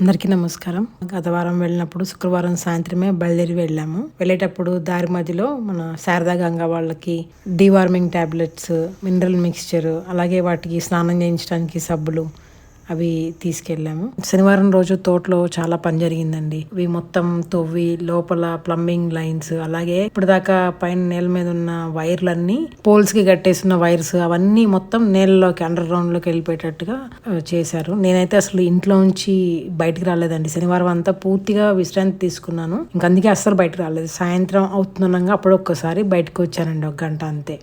అందరికీ నమస్కారం. గత వారం వెళ్ళినప్పుడు శుక్రవారం సాయంత్రమే బయలుదేరి వెళ్ళాము. వెళ్ళేటప్పుడు దారి మధ్యలో మన శారదా గంగా వాళ్ళకి డీవార్మింగ్ టాబ్లెట్స్ మినరల్ మిక్స్చర్ అలాగే వాటికి స్నానం చేయించడానికి సబ్బులు అవి తీసుకెళ్ళాము. శనివారం రోజు తోటలో చాలా పని జరిగిందండి. ఇవి మొత్తం తొవ్వి లోపల ప్లంబింగ్ లైన్స్ అలాగే ఇప్పుడు దాకా పైన నేల మీద ఉన్న వైర్లన్నీ పోల్స్కి కట్టేసిన వైర్స్ అవన్నీ మొత్తం నేలలోకి అండర్ గ్రౌండ్లోకి వెళ్ళిపోయేటట్టుగా చేశారు. నేనైతే అసలు ఇంట్లో నుంచి బయటకు రాలేదండి. శనివారం అంతా పూర్తిగా విశ్రాంతి తీసుకున్నాను. ఇంక అందుకే అస్సలు బయటకు రాలేదు. సాయంత్రం అవుతుండగా అప్పుడు ఒక్కసారి బయటకు వచ్చానండి. ఒక గంట అంతే.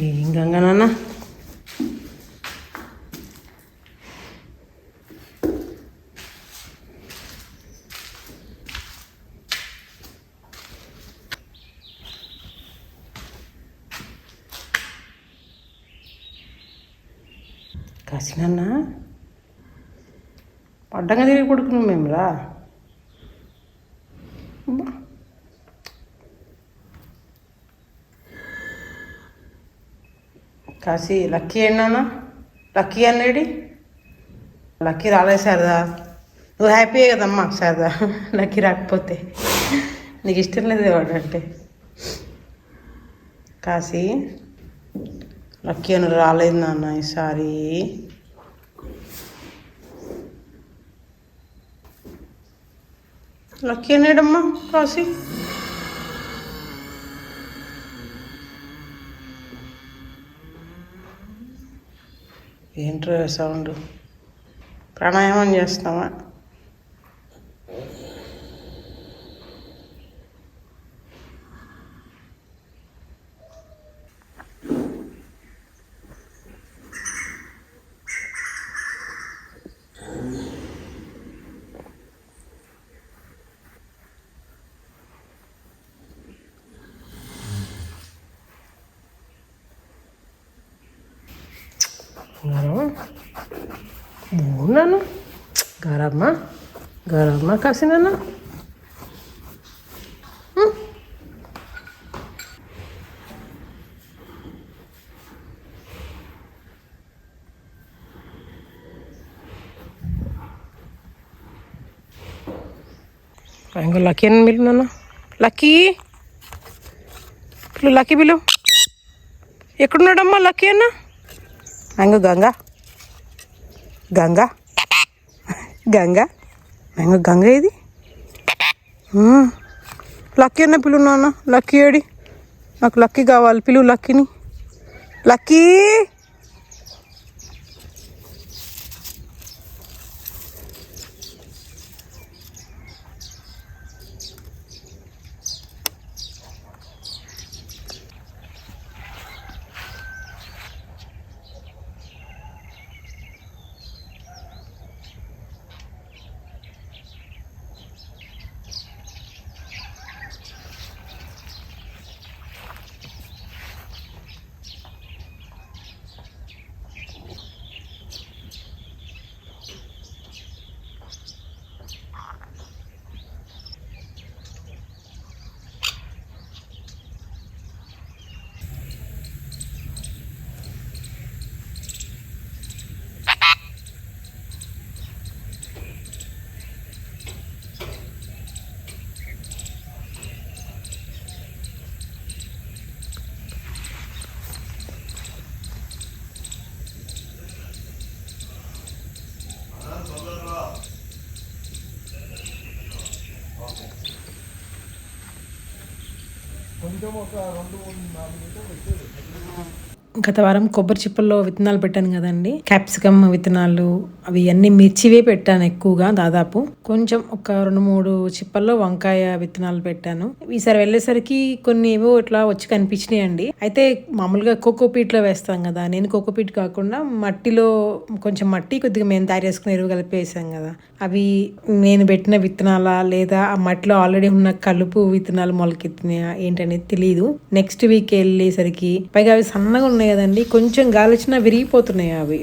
ఏం గంగా నాన్న? కాసినన్నా పడ్డంగా తిరిగి పడుకున్నాం మేము రా కాశీ లక్కీ ఏంటన్నా లక్కీ అన్నాడు? లక్కీ రాలేదు సరదా నువ్వు హ్యాపీయే కదమ్మా సరదా లక్కీ రాకపోతే. నీకు ఇష్టం లేదు వాడు అంటే. కాశీ లక్కీ అని రాలేదు నాన్న ఈసారి. లక్కీ అనేడమ్మా కాశీ. ఏంట్రా సౌండ్? ప్రాణాయామం చేస్తావా గారమ్మా బాగున్నాను గారమ్మా గారమ్మ కాసినానా? ఇంకో లక్కీ అని పిలు నాన్న? లక్కీ? పిలు లక్కీ పిలు. ఎక్కడున్నాడమ్మా లక్కీ అన్న? మ్యాంగో గంగా. గంగా. గంగ. మ్యాంగో గంగ ఇది? లక్కీ అన్న పిలు నాన్న. Lucky AD? నాకు లక్కీ కావాలి. పిలువు లక్కీని. లక్కీ! గత వారం కొబ్బరి చిప్పల్లో విత్తనాలు పెట్టాను కదండి. క్యాప్సికమ్ విత్తనాలు అవి అన్ని మిర్చివే పెట్టాను ఎక్కువగా దాదాపు. కొంచెం ఒక రెండు మూడు చిప్పల్లో వంకాయ విత్తనాలు పెట్టాను. ఈసారి వెళ్ళేసరికి కొన్ని ఏవో ఇట్లా వచ్చి కనిపించినాయి అండి అయితే మామూలుగా కోకోపీట్లో వేస్తాం కదా నేను కోకోపీట్ కాకుండా మట్టిలో కొంచెం మట్టి కొద్దిగా మేము తయారు చేసుకుని ఎరువు కలిపి వేసాం కదా. అవి నేను పెట్టిన విత్తనాల లేదా ఆ మట్టిలో ఆల్రెడీ ఉన్న కలుపు విత్తనాలు మొలకెత్తినాయా ఏంటనేది తెలియదు నెక్స్ట్ వీక్ వెళ్ళేసరికి పైగా అవి సన్నగా ఉన్నాయి కదండి కొంచెం గాలి వచ్చినా విరిగిపోతున్నాయి అవి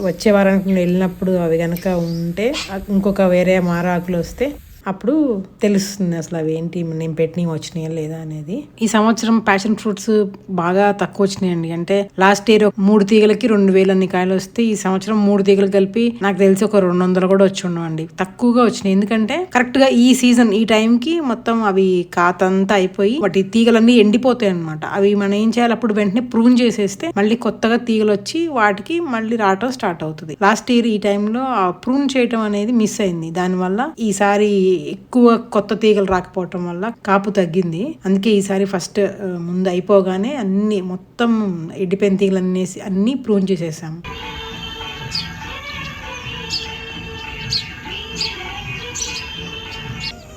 వచ్చే వారానికి వెళ్ళినప్పుడు అవి కనుక ఉంటే ఇంకొక వేరే మారాకులు వస్తే అప్పుడు తెలుస్తుంది అసలు అవి ఏంటి నేను పెట్టినవి వచ్చినాయా లేదా అనేది. ఈ సంవత్సరం ప్యాషన్ ఫ్రూట్స్ బాగా తక్కువ వచ్చినాయండి. అంటే లాస్ట్ ఇయర్ మూడు తీగలకి రెండు వేలు అన్ని కాయలు వస్తే ఈ సంవత్సరం మూడు తీగలు కలిపి నాకు తెలిసి ఒక రెండు వందలు కూడా వచ్చి ఉండవండి. తక్కువగా వచ్చినాయి. ఎందుకంటే కరెక్ట్గా ఈ సీజన్ ఈ టైంకి మొత్తం అవి కాతంతా అయిపోయి వాటి తీగలన్నీ ఎండిపోతాయి అనమాట అవి మనం ఏం చేయాలి? అప్పుడు వెంటనే ప్రూన్ చేసేస్తే మళ్ళీ కొత్తగా తీగలు వచ్చి వాటికి మళ్ళీ రావటం స్టార్ట్ అవుతుంది. లాస్ట్ ఇయర్ ఈ టైంలో ఆ ప్రూన్ చేయటం అనేది మిస్ అయింది. దానివల్ల ఈసారి ఎక్కువ కొత్త తీగలు రాకపోవటం వల్ల కాపు తగ్గింది. అందుకే ఈసారి ఫస్ట్ ముందు అయిపోగానే అన్ని మొత్తం ఎండిపోయిన తీగలు అన్నేసి అన్నీ ప్రూన్ చేసేసాము.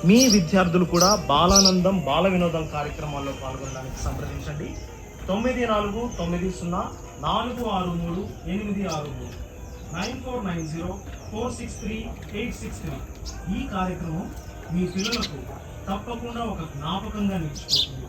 మీ విద్యార్థులు కూడా బాలానందం బాల వినోదం కార్యక్రమాల్లో పాల్గొనడానికి సంప్రదించండి. తొమ్మిది నాలుగు తొమ్మిది సున్నా నాలుగు ఆరు మూడు ఎనిమిది ఆరు మూడు. Nine four nine zero four six three eight six three. ఈ కార్యక్రమం మీ పిల్లలకు తప్పకుండా ఒక జ్ఞాపకంగా నిలిచిపోతుంది.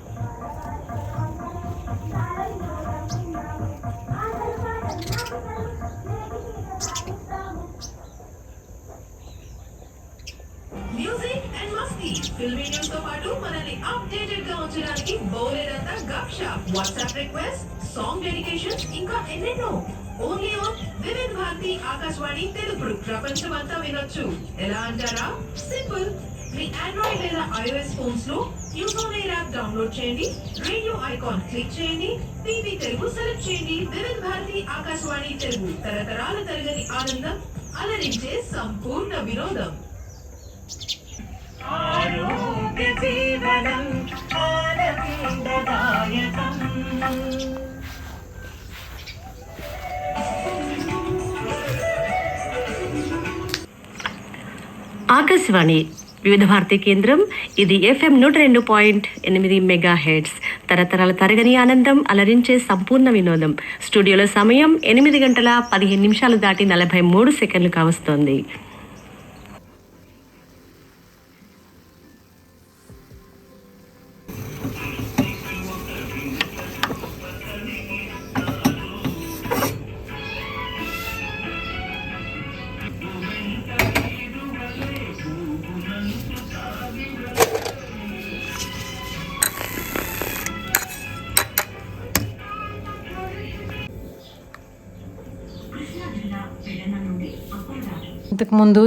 మ్యూజిక్ అండ్ మస్తీ ఫిల్మీ న్యూస్తో పాటు మనల్ని అప్డేటెడ్గా ఉంచడానికి బోలెడంతా gup shup WhatsApp request song dedication ఇంకా ఎన్నెన్నో. ఓన్లీ ఆన్ వివిధ భారతి ఆకాశవాణి తెలుగు ప్రపంచమంతా వినొచ్చు. ఎలా అంటారా? సింపుల్ మీ ఆండ్రాయిడ్ లేదా ఐఓఎస్ ఫోన్స్లో న్యూస్ ఎయిర్ యాప్ డౌన్లోడ్ చేయండి. రేడియో ఐకాన్ క్లిక్ చేయండి. టీవీ తెలుగు సెలెక్ట్ చేయండి. వివిధ భారతి ఆకాశవాణి తెలుగు. తరతరాల తరగని ఆనందం అలరించే సంపూర్ణ వినోదం. ఆకాశవాణి వివిధ భారతి కేంద్రం. ఇది ఎఫ్ఎం నూట రెండు పాయింట్ ఎనిమిది మెగా హెడ్స్ తరతరాల తరగని ఆనందం అలరించే సంపూర్ణ వినోదం. స్టూడియోలో సమయం ఎనిమిది గంటల పదిహేను నిమిషాలు దాటి నలభై మూడు సెకండ్లు కావస్తోంది. ఇంతకు ముందు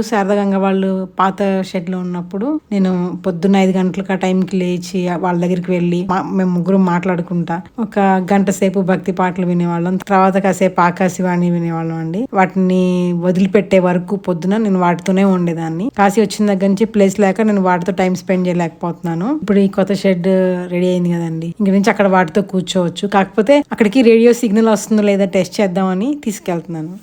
వాళ్ళు పాత షెడ్లో ఉన్నప్పుడు నేను పొద్దున్న ఐదు గంటలకు ఆ టైంకి లేచి వాళ్ళ దగ్గరికి వెళ్ళి మేము ముగ్గురు మాట్లాడుకుంటా. ఒక గంట సేపు భక్తి పాటలు వినేవాళ్ళం. తర్వాత కాసేపు ఆకాశవాణి వినేవాళ్ళం అండి. వాటిని వదిలిపెట్టే వరకు పొద్దున నేను వాటితోనే ఉండేదాన్ని. కాశీ వచ్చిన దగ్గర నుంచి ప్లేస్ లేక నేను వాటితో టైం స్పెండ్ చేయలేకపోతున్నాను. ఇప్పుడు ఈ కొత్త షెడ్ రెడీ అయింది కదండి. ఇంక నుంచి అక్కడ వాటితో కూర్చోవచ్చు. కాకపోతే అక్కడికి రేడియో సిగ్నల్ వస్తుందో లేదా టెస్ట్ చేద్దామని తీసుకెళ్తున్నాను.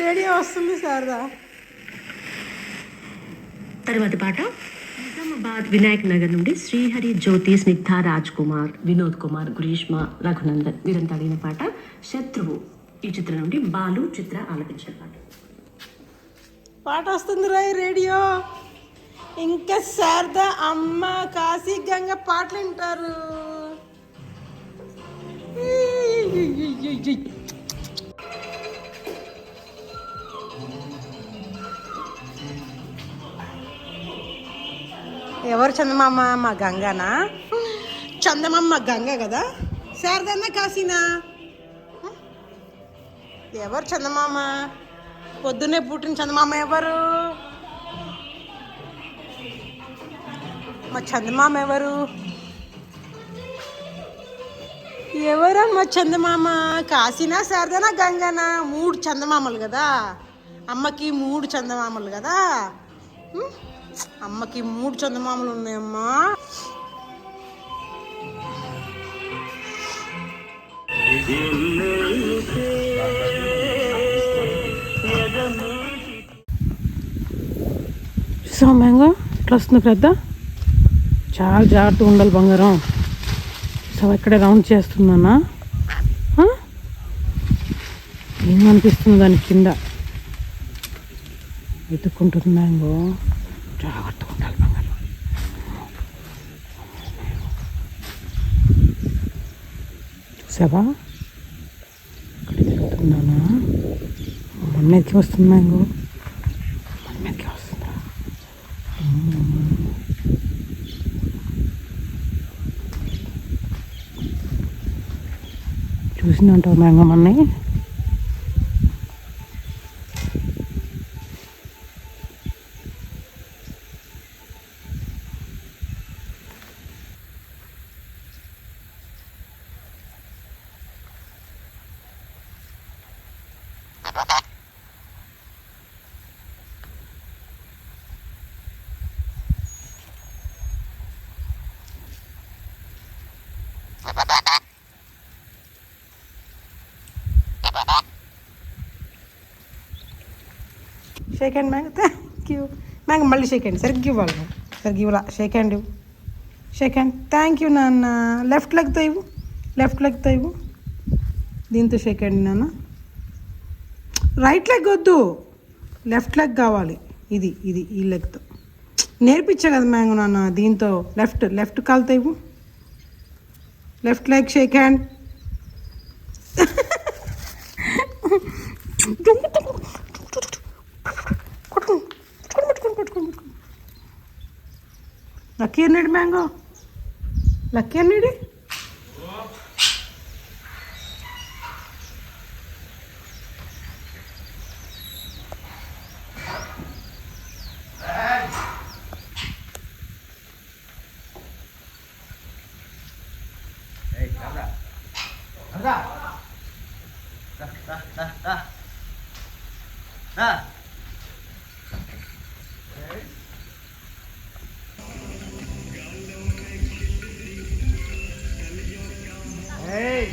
రేడియో వస్తుంది శారదా. తరువాతి పాట. నిజామాబాద్ వినాయక్ నగర్ నుండి శ్రీహరి జ్యోతి స్నిగ్ధ రాజ్ కుమార్ వినోద్ కుమార్ గ్రీష్మ రఘునందన్ వీరంతా అడిగిన పాట. శత్రువు ఈ చిత్రం నుండి బాలు చిత్ర ఆలపించిన పాట. పాట వస్తుంది రాయ్ రేడియో. ఇంకా శారద అమ్మ కాశీ గంగ పాటలు వింటారు. ఎవరు చందమామ? మా గంగనా? చందమామ గంగ కదా? శారదన్న కాశీనా? ఎవరు చందమామ? పొద్దున్నే పుట్టిన చందమామ ఎవరు? మా చందమామ ఎవరు? ఎవరమ్మా చందమామ? కాశీనా శారదనా గంగనా? మూడు చందమామలు కదా? అమ్మకి మూడు చందమామలు కదా? అమ్మకి మూడు చందమామలు ఉన్నాయమ్మా. సో మ్యాంగో ఇట్లా వస్తుంది పెద్ద. చాలా జాగ్రత్తగా ఉండాలి బంగారం. సో ఇక్కడే రౌండ్ చేస్తున్నానా? ఏమనిపిస్తుంది దాని కింద? వెతుక్కుంటుందా ఇంకో జాగ్రత్తగా ఉండాలి బంగారం. చూసావా? ఇక్కడ తిరుగుతున్నానా మొన్న ఎక్కి వస్తుందా ఇంకో మన మీదకి వస్తుందా చూసిందంటావు Mango shake hand Mango thank you మ్యాంగ్ మళ్ళీ షేక్ హ్యాండ్ సరిగ్గా ఇవ్వాలి. సరిగ్గా ఇవ్వాల? షేక్ హ్యాండ్ ఇవ్వు. షేక్ హ్యాండ్ థ్యాంక్ యూ నాన్న. లెఫ్ట్ లెగ్తో ఇవ్వు. లెఫ్ట్ లెగ్తో ఇవ్వు. దీంతో షేక్ హ్యాండ్ నాన్న. రైట్ లెగ్ వద్దు. లెఫ్ట్ లెగ్ కావాలి. ఇది ఇది ఈ లెగ్తో నేర్పించా కదా మ్యాంగో నాన్న. దీంతో లెఫ్ట్ లెఫ్ట్ కాలుతో ఇవ్వు. Left leg shake hand Lucky అన్నాడు మ్యాంగో లక్కీ అన్నాడు ஏய்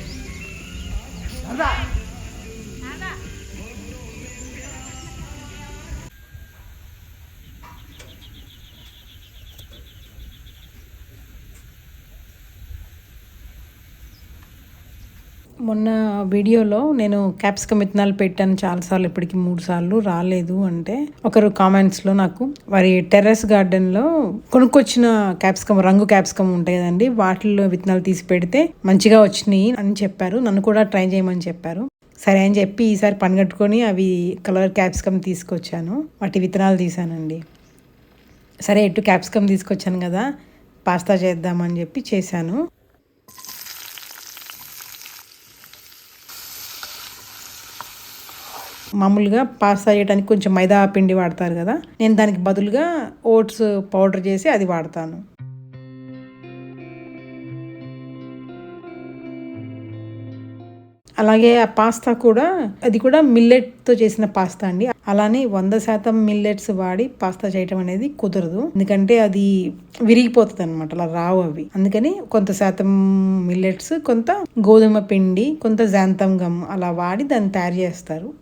మొన్న వీడియోలో నేను క్యాప్సికమ్ విత్తనాలు పెట్టాను చాలాసార్లు ఇప్పటికి మూడు సార్లు రాలేదు అంటే ఒకరు కామెంట్స్లో నాకు వారి టెర్రస్ గార్డెన్లో కొనుక్కొచ్చిన క్యాప్సికమ్ రంగు క్యాప్సికమ్ ఉంటాయి కదండి వాటిల్లో విత్తనాలు తీసి పెడితే మంచిగా వచ్చినాయి అని చెప్పారు. నన్ను కూడా ట్రై చేయమని చెప్పారు. సరే అని చెప్పి ఈసారి పనిగట్టుకొని అవి కలర్ క్యాప్సికమ్ తీసుకొచ్చాను. వాటి విత్తనాలు తీసానండి. సరే ఎటు క్యాప్సికమ్ తీసుకొచ్చాను కదా పాస్తా చేద్దామని చెప్పి చేశాను. మామూలుగా పాస్తా చేయడానికి కొంచెం మైదా పిండి వాడతారు కదా నేను దానికి బదులుగా ఓట్స్ పౌడర్ చేసి అది వాడతాను. అలాగే ఆ పాస్తా కూడా అది కూడా మిల్లెట్తో చేసిన పాస్తా అండి. అలానే వంద శాతం మిల్లెట్స్ వాడి పాస్తా చేయటం అనేది కుదరదు. ఎందుకంటే అది విరిగిపోతుంది అనమాట అలా రావు అవి. అందుకని కొంత శాతం మిల్లెట్స్ కొంత గోధుమ పిండి కొంత జాంతం గమ్ అలా వాడి దాన్ని తయారు చేస్తారు.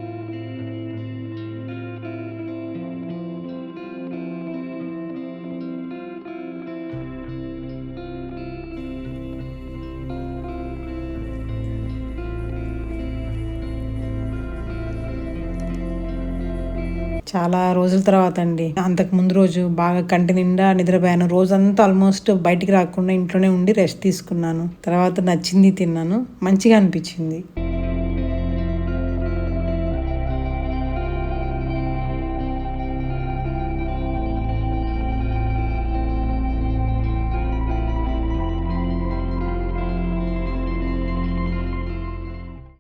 చాలా రోజుల తర్వాత అండి. అంతకు ముందు రోజు బాగా కంటి నిండా నిద్రపోయాను. రోజంతా ఆల్మోస్ట్ బయటికి రాకుండా ఇంట్లోనే ఉండి రెస్ట్ తీసుకున్నాను. తర్వాత నచ్చింది తిన్నాను. మంచిగా అనిపించింది.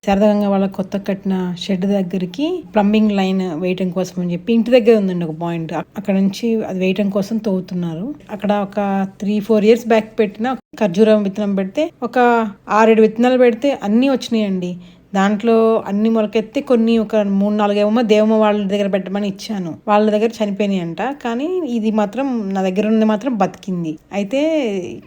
సరదాగా వాళ్ళ కొత్త కట్టిన షెడ్ దగ్గరికి ప్లంబింగ్ లైన్ వేయటం కోసం అని చెప్పి ఇంటి దగ్గర ఉందండి ఒక పాయింట్. అక్కడ నుంచి అది వేయటం కోసం తవ్వుతున్నారు అక్కడ ఒక త్రీ ఫోర్ ఇయర్స్ బ్యాక్ పెట్టిన ఖర్జూరం విత్తనం పెడితే ఒక ఆరేడు విత్తనాలు పెడితే అన్నీ వచ్చినాయండి. దాంట్లో అన్ని మొలకెత్తి కొన్ని ఒక మూడు నాలుగేమో దేవమ్మ వాళ్ళ దగ్గర పెట్టమని ఇచ్చాను. వాళ్ళ దగ్గర చనిపోయినాయి అంట కానీ ఇది మాత్రం నా దగ్గర ఉంది మాత్రం బతికింది. అయితే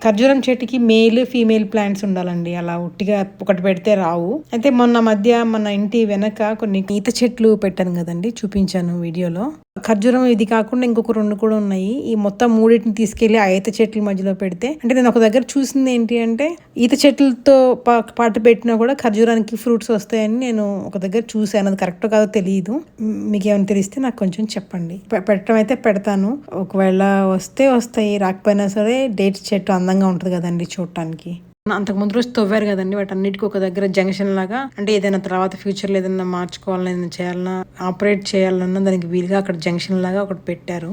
ఖర్జూరం చెట్టుకి మేల్ ఫీమేల్ ప్లాంట్స్ ఉండాలండి. అలా ఉట్టిగా ఒకటి పెడితే రావు. అయితే మొన్న మధ్య మన ఇంటి వెనక కొన్ని ఈత చెట్లు పెట్టాను కదండి. చూపించాను వీడియోలో. ఖర్జూరం ఇది కాకుండా ఇంకొక రెండు కూడా ఉన్నాయి. ఈ మొత్తం మూడింటిని తీసుకెళ్ళి ఆ ఈత చెట్ల మధ్యలో పెడితే అంటే నేను ఒక దగ్గర చూసింది ఏంటి అంటే ఈత చెట్లతో పా- పాటు పెట్టినా కూడా ఖర్జూరానికి ఫ్రూట్స్ వస్తాయని నేను ఒక దగ్గర చూశాను. అది కరెక్ట్ కాదో తెలియదు మీకు ఏమైనా తెలిస్తే నాకు కొంచెం చెప్పండి. పెట్టడం అయితే పెడతాను. ఒకవేళ వస్తే వస్తాయి రాకపోయినా సరే డేట్ చెట్టు అందంగా ఉంటుంది కదండి చూడటానికి. అంతకు ముందు రోజు తవ్వారు కదండి వాటి అన్నిటికీ ఒక దగ్గర జంక్షన్ లాగా. అంటే ఏదైనా తర్వాత ఫ్యూచర్లో ఏదైనా మార్చుకోవాలన్నా ఏదైనా చేయాలన్నా ఆపరేట్ చేయాలన్నా దానికి వీలుగా అక్కడ జంక్షన్ లాగా ఒకటి పెట్టారు.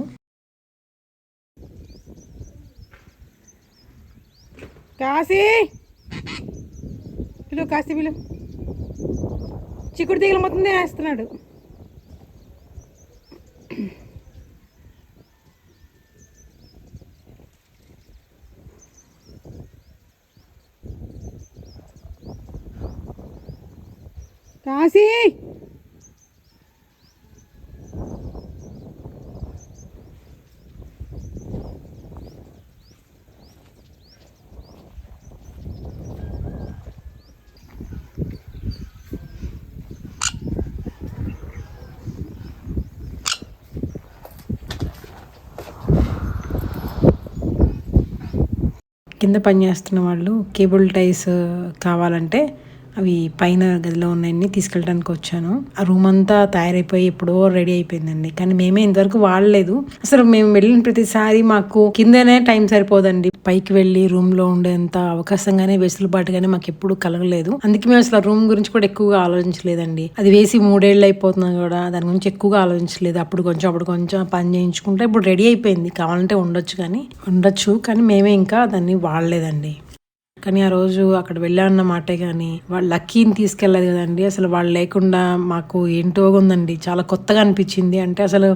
కాశీ! కాశీ పిలు చిక్కుడు తీగలు మొత్తం వేస్తున్నాడు కాశీ! కింద పనిచేస్తున్న వాళ్ళు కేబుల్ టైస్ కావాలంటే అవి పైన గదిలో ఉన్నాయన్ని తీసుకెళ్ళడానికి వచ్చాను. ఆ రూమ్ అంతా తయారైపోయి ఎప్పుడో రెడీ అయిపోయిందండి. కానీ మేమే ఇంతవరకు వాడలేదు. అసలు మేము వెళ్ళిన ప్రతిసారి మాకు కిందనే టైం సరిపోదండి. పైకి వెళ్ళి రూమ్లో ఉండేంత అవకాశంగానే వెసులుబాటుగానే మాకు ఎప్పుడు కలగలేదు. అందుకే మేము అసలు రూమ్ గురించి కూడా ఎక్కువగా ఆలోచించలేదండి. అది వేసి మూడేళ్ళు అయిపోతున్నా కూడా దాని గురించి ఎక్కువగా ఆలోచించలేదు. అప్పుడు కొంచెం అప్పుడు కొంచెం పని చేయించుకుంటే ఇప్పుడు రెడీ అయిపోయింది. కావాలంటే ఉండొచ్చు కానీ ఉండొచ్చు కానీ మేమే ఇంకా దాన్ని వాడలేదండి. కానీ ఆ రోజు అక్కడ వెళ్ళాన్న మాటే కానీ వాళ్ళు లక్కీని తీసుకెళ్ళలేదు కదండి. అసలు వాళ్ళు లేకుండా మాకు ఏంటో ఉందండి. చాలా కొత్తగా అనిపించింది. అంటే అసలు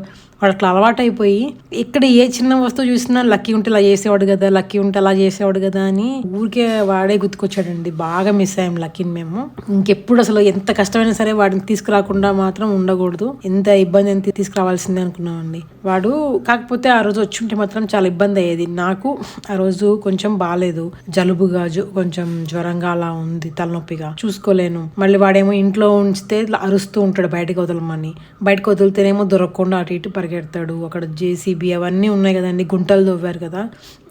వాడు అలవాటైపోయి ఇక్కడ ఏ చిన్న వస్తువు చూసినా లక్కీ ఉంటే ఇలా చేసేవాడు కదా లక్కీ ఉంటే అలా చేసేవాడు కదా అని ఊరికే వాడే గుర్తుకొచ్చాడండి. బాగా మిస్ అయ్యాం లక్కీని మేము. ఇంకెప్పుడు అసలు ఎంత కష్టమైనా సరే వాడిని తీసుకురాకుండా మాత్రం ఉండకూడదు. ఎంత ఇబ్బంది ఎంత తీసుకురావాల్సిందే అనుకున్నామండి. వాడు కాకపోతే ఆ రోజు వచ్చి ఉంటే మాత్రం చాలా ఇబ్బంది అయ్యేది. నాకు ఆ రోజు కొంచెం బాగాలేదు జలుబుగా గాజు కొంచెం జ్వరంగా అలా ఉంది తలనొప్పిగా. చూసుకోలేను. మళ్ళీ వాడేమో ఇంట్లో ఉంచితే అరుస్తూ ఉంటాడు బయటకు వదలమని. బయటకు వదిలితేనేమో దొరకకుండా అటు ఇటు పరిగెడతాడు. అక్కడ జేసీబీ అవన్నీ ఉన్నాయి కదండి గుంటలు తవ్వారు కదా.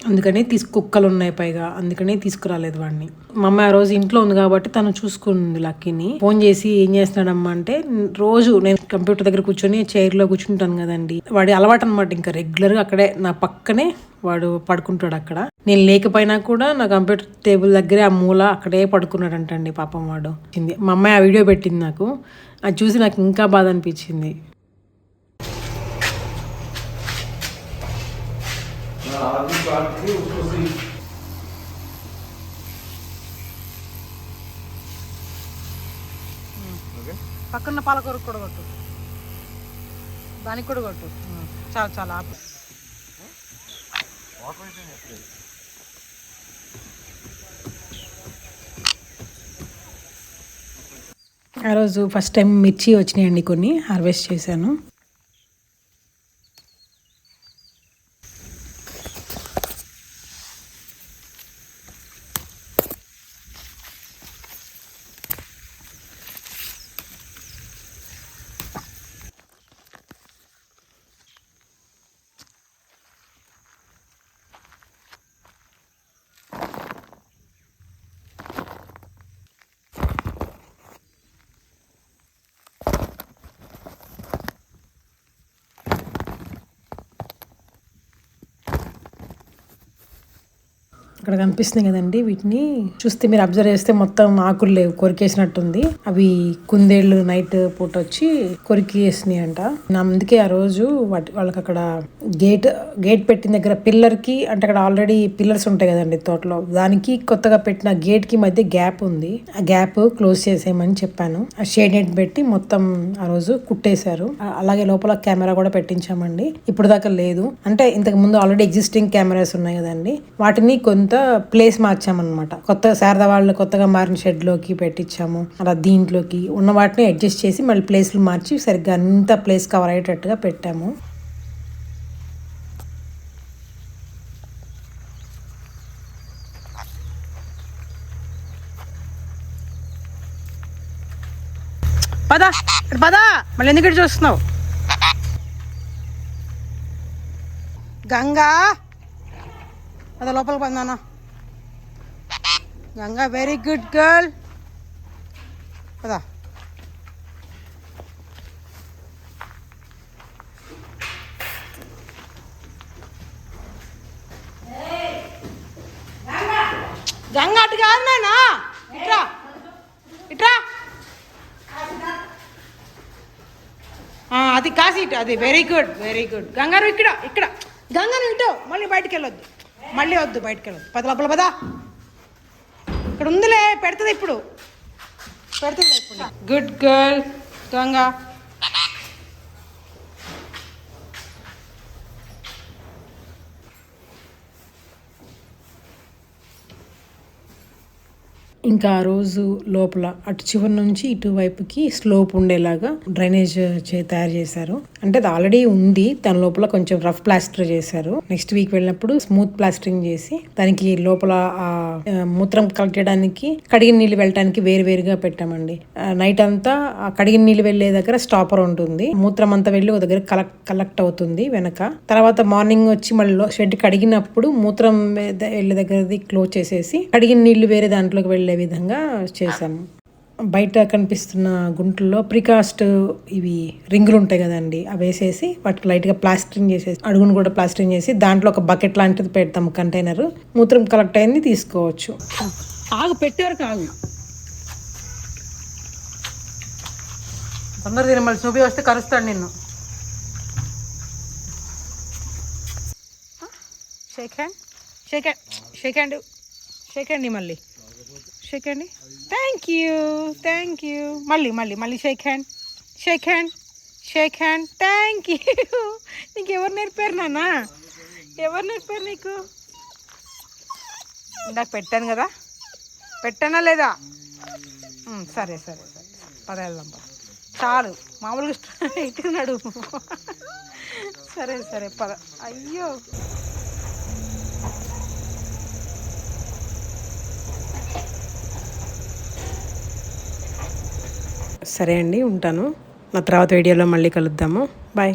అందుకనే తీసు కుక్కలు ఉన్నాయి పైగా. అందుకనే తీసుకురాలేదు వాడిని మా అమ్మ ఆ రోజు ఇంట్లో ఉంది కాబట్టి తను చూసుకుంది లక్కీని. ఫోన్ చేసి ఏం చేస్తున్నాడమ్మా అంటే రోజు నేను కంప్యూటర్ దగ్గర కూర్చొని చైర్లో కూర్చుంటాను కదండి. వాడి అలవాటు అనమాట ఇంకా రెగ్యులర్గా అక్కడే నా పక్కనే వాడు పడుకుంటాడు అక్కడ. నేను లేకపోయినా కూడా నా కంప్యూటర్ టేబుల్ దగ్గరే ఆ మూల అక్కడే పడుకున్నాడంటండి పాపం వాడు. ఇది మా అమ్మాయి ఆ వీడియో పెట్టింది నాకు. అది చూసి నాకు ఇంకా బాధ అనిపించింది. आदि काट के उसको सही పక్కన పాలకూర కూడా కొట్టు దానికి కూడా కొట్టు చాలా చాలా ఆపు ఆ రోజు ఫస్ట్ టైం మిర్చి వచ్చినాయండి కొన్ని హార్వెస్ట్ చేశాను ఇక్కడ కనిపిస్తుంది కదండి వీటిని. చూస్తే మీరు అబ్జర్వ్ చేస్తే మొత్తం ఆకులు లేవు కొరికేసినట్టుంది. అవి కుందేళ్ళు నైట్ పూట వచ్చి కొరికేసినాయి అంట అందుకే ఆ రోజు వాటి వాళ్ళకి అక్కడ గేట్ గేట్ పెట్టిన దగ్గర పిల్లర్కి అంటే అక్కడ ఆల్రెడీ పిల్లర్స్ ఉంటాయి కదండి తోటలో దానికి కొత్తగా పెట్టిన గేట్కి మధ్య గ్యాప్ ఉంది. ఆ గ్యాప్ క్లోజ్ చేసేయమని చెప్పాను. ఆ షేడ్ నెట్ పెట్టి మొత్తం ఆ రోజు కుట్టేశారు. అలాగే లోపల కెమెరా కూడా పెట్టించామండి. ఇప్పుడు దాకా లేదు. అంటే ఇంతకు ముందు ఆల్రెడీ ఎగ్జిస్టింగ్ కెమెరాస్ ఉన్నాయి కదండి. వాటిని కొంత ప్లేస్ మార్చామన్నమాట. కొత్త శారద వాళ్ళు కొత్తగా మారిన షెడ్లోకి పెట్టించాము. అలా దీంట్లోకి ఉన్న వాటిని అడ్జస్ట్ చేసి మళ్ళీ ప్లేస్లు మార్చి సరిగ్గా అంత ప్లేస్ కవర్ అయ్యేటట్టుగా పెట్టాము. పదా పదా. మళ్ళీ ఎందుకు ఇటు చూస్తున్నావు? గంగా. పద లోపలికి పందానా గంగా వెరీ గుడ్ గర్ల్ పదా. గంగా అటు కాదు నాయనా ఇట్రా ఇట్రా అది కాసి ఇటు అది వెరీ గుడ్ వెరీ గుడ్ గంగారు ఇక్కడ ఇక్కడ. గంగారు ఇటు మళ్ళీ బయటికి వెళ్ళొద్దు మళ్ళీ వద్దు బయటికి వెళ్ళొద్దు పద లోపల పదా. ఇక్కడ ఉందిలే పెడుతుంది ఇప్పుడు. పెడుతుంది ఇప్పుడు. Good girl Ganga. ఇంకా ఆ రోజు లోపల అటు చివరి నుంచి ఇటు వైపుకి స్లోప్ ఉండేలాగా డ్రైనేజ్ చే- తయారు చేశారు. అంటే అది ఆల్రెడీ ఉంది దాని లోపల కొంచెం రఫ్ ప్లాస్టర్ చేశారు. నెక్స్ట్ వీక్ వెళ్ళినప్పుడు స్మూత్ ప్లాస్టరింగ్ చేసి దానికి లోపల ఆ మూత్రం కలెక్ట్ చేయడానికి కడిగిన నీళ్ళు వెళ్ళడానికి వేరు వేరుగా పెట్టామండి. నైట్ అంతా ఆ కడిగిన నీళ్ళు వెళ్ళే దగ్గర స్టాపర్ ఉంటుంది. మూత్రం అంతా వెళ్ళి ఒక దగ్గర కలెక్ట్ కలెక్ట్ అవుతుంది వెనక. తర్వాత మార్నింగ్ వచ్చి మళ్ళీ షెడ్ కడిగినప్పుడు మూత్రం వెళ్ళే దగ్గరది క్లోజ్ చేసేసి కడిగిన నీళ్ళు వేరే దాంట్లోకి వెళ్ళే విధంగా చేసాము బయట కనిపిస్తున్న గుంటల్లో ప్రికాస్ట్ ఇవి రింగులు ఉంటాయి కదండి అవి వేసేసి వాటికి లైట్గా ప్లాస్టరింగ్ చేసేసి అడుగును కూడా ప్లాస్టరింగ్ చేసి దాంట్లో ఒక బకెట్ లాంటిది పెడతాం కంటైనర్ మూత్రం కలెక్ట్ అయింది తీసుకోవచ్చు. ఆగు పెట్టేవరకు ఆగు తొందర తిన మళ్ళీ చూపి వస్తే కరుస్తాడు నిన్ను. Shake hand shake hand shake hand shake hand మళ్ళీ. Shake hand thank you thank you మళ్ళీ మళ్ళీ మళ్ళీ shake hand shake hand shake hand thank you నీకు ఎవరు నేర్పారు నాన్న? ఎవరు నేర్పారు నీకు? ఇందాక పెట్టాను కదా. పెట్టానా లేదా? సరే సరే సరే. పద వెళ్దాం పద. చాలు. మామూలుగా స్ట్రైట్ నడు సరే సరే పద. అయ్యో. సరే అండి ఉంటాను. నా తర్వాత వీడియోలో మళ్ళీ కలుద్దాము. బాయ్.